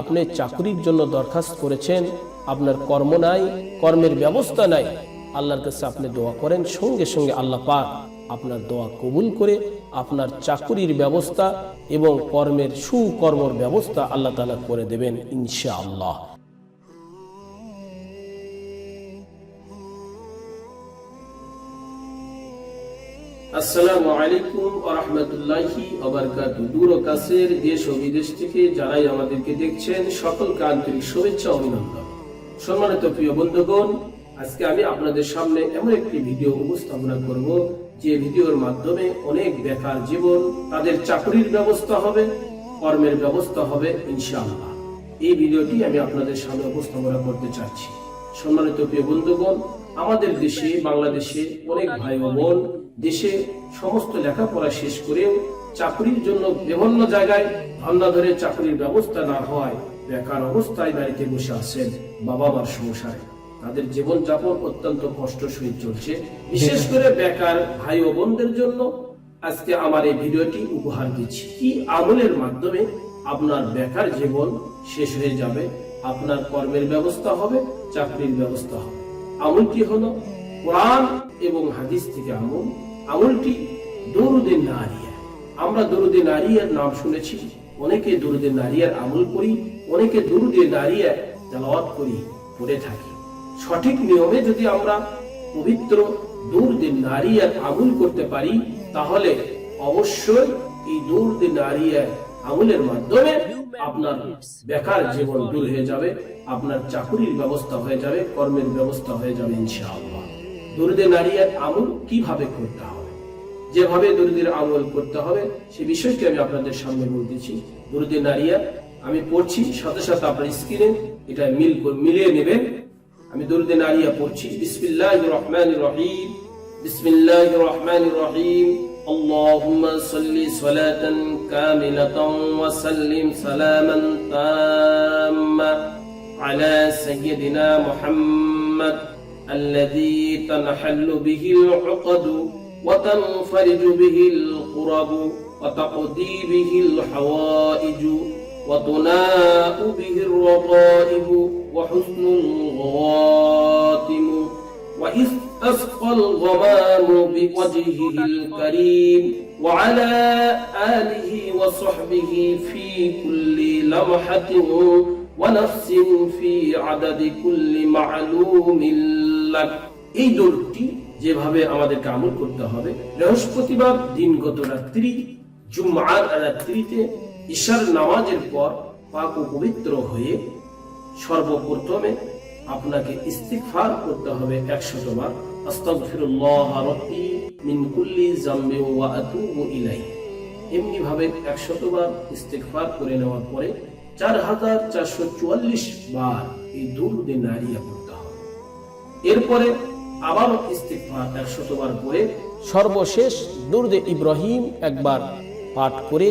আপনি চাকরির জন্য দরখাস্ত করেছেন, আপনার কর্ম নাই, কর্মের ব্যবস্থা নাই। আল্লাহর কাছে আপনি দোয়া করেন, সঙ্গে সঙ্গে আল্লাহ পাক আপনার দোয়া কবুল করে আপনার চাকুরির ব্যবস্থা এবং কর্মের সুকর্মর ব্যবস্থা আল্লাহ তালা করে দেবেন ইনশাআল্লাহ। মাধ্যমে অনেক বেকার জীবন তাদের চাকরির ব্যবস্থা হবে, কর্মের ব্যবস্থা হবে, ইনশাআল্লাহ। এই ভিডিওটি আমি আপনাদের সামনে উপস্থাপনা করতে চাচ্ছি। সম্মানিত প্রিয় বন্ধুগণ, আমাদের দেশে, বাংলাদেশে অনেক ভাই বোন দেশে সমস্ত লেখাপড়া শেষ করেও চাকরির জন্য বিভিন্ন জায়গায় ধান্দা ধরে চাকরির ব্যবস্থা না হয় বেকার অবস্থায় বাড়িতে বসে আছেন বাবা মার সংসারে। তাদের জীবন যাপন অত্যন্ত কষ্ট সহিত চলছে। বিশেষ করে বেকার ভাই ও বোনদের জন্য আজকে আমার এই ভিডিওটি উপহার দিচ্ছি। কি আমলের মাধ্যমে আপনার বেকার জীবন শেষ হয়ে যাবে? আপনার কর্মের ব্যবস্থা হবে, চাকরির ব্যবস্থা হবে। আমলটি হলো কোরআন এবং হাদিস থেকে আমল। আমলটি দরুদে নারিয়া আমরা দরুদে নারিয়ার নাম শুনেছি, অনেকে দরুদে নারিয়ার আমল করি, অনেকে দরুদে নারিয়া তেলাওয়াত করি, পড়ে থাকি। সঠিক নিয়মে যদি আমরা পবিত্র দরুদে নারিয়ার আমল করতে পারি, তাহলে অবশ্যই এই দরুদে নারিয়ার আমলের মাধ্যমে আপনার বেকার জীবন দূর হয়ে যাবে, আপনার চাকুরির ব্যবস্থা হয়ে যাবে, কর্মের ব্যবস্থা হয়ে যাবে, ইনশাআল্লাহ। দরুদে নারিয়ার আমল কিভাবে করতে হবে যেভাবে দরুদের আমল করতে হবে সে বিষয়টি আমি আপনাদের সামনে বলতেছি দরুদে নারিয়া আমি পড়ছি সাথে সাথে আপনার স্ক্রিনে এটা মিল কর- মিলিয়ে নেবেন আমি দরুদে নারিয়া পড়ছি বিসমিল্লাহির রহমানির রহিম বিসমিল্লাহির রহমানির রহিম اللهم صل صلاة كاملة وسلم سلاما تاما على سيدنا محمد الذي تنحل به العقد وتنفرج به القرب وتقضي به الحوائج وتناء به الرغائب وحسن الغواتم. وإذ أسقى الغمام بوجهه الكريم وعلى آله وصحبه في كل لمحة ونفس في عدد كل معلوم لك এই দৌড়টি যেভাবে আমাদেরকে আমল করতে হবে, বৃহস্পতিবার দিনগত রাত্রি জুমার রাত্রিতে ঈশার নামাজের পর পাক ও পবিত্র হয়ে সর্বপ্রথমে আপনাকে ইস্তিগফার করতে হবে একশত বার আস্তাগফিরুল্লাহ মিন এমনি ভাবে করে নেওয়ার পরে চার হাজার চারশো চুয়াল্লিশ বার এই দুরুদে পড়তে হবে এরপরে আবার ইস্তিগফার একশত বার করে সর্বশেষ দুরুদে ইব্রাহিম একবার পাঠ করে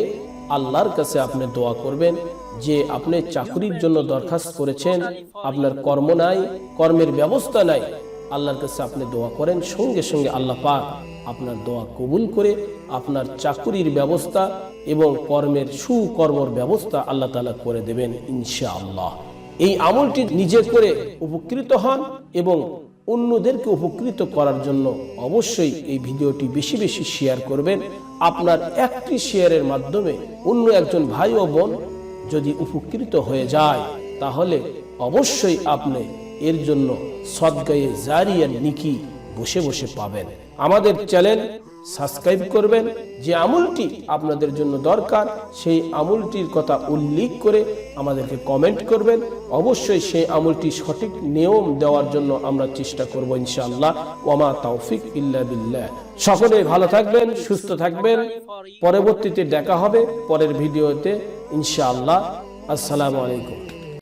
আল্লাহর কাছে আপনি দোয়া করবেন যে আপনি চাকরির জন্য দরখাস্ত করেছেন, আপনার কর্ম নাই, কর্মের ব্যবস্থা নাই। আল্লাহর কাছে আপনি দোয়া করেন, সঙ্গে সঙ্গে আল্লাহ পাক আপনার দোয়া কবুল করে আপনার চাকুরির ব্যবস্থা এবং কর্মের সুকর্মর ব্যবস্থা আল্লাহ তালা করে দেবেন ইনশাআল্লাহ। এই আমলটি নিজে করে উপকৃত হন এবং অন্যদেরকে উপকৃত করার জন্য অবশ্যই এই ভিডিওটি বেশি বেশি শেয়ার করবেন। আপনার একটি শেয়ারের মাধ্যমে অন্য একজন ভাই ও বোন যদি উপকৃত হয়ে যায়, তাহলে অবশ্যই আপনি এর জন্য সদ্গায়ে জারিয়া নিকি বসে বসে পাবেন। আমাদের চ্যানেল সাবস্ক্রাইব করবেন। যে আমলটি আপনাদের জন্য দরকার, সেই আমলটির কথা উল্লেখ করে আমাদেরকে কমেন্ট করবেন। অবশ্যই সেই আমলটি সঠিক নিয়ম দেওয়ার জন্য আমরা চেষ্টা করব ইনশাআল্লাহ। ওমা তৌফিক ইল্লা বিল্লাহ। সকলে ভালো থাকবেন, সুস্থ থাকবেন। পরবর্তীতে দেখা হবে পরের ভিডিওতে ইনশাআল্লাহ। আসসালামু আলাইকুম।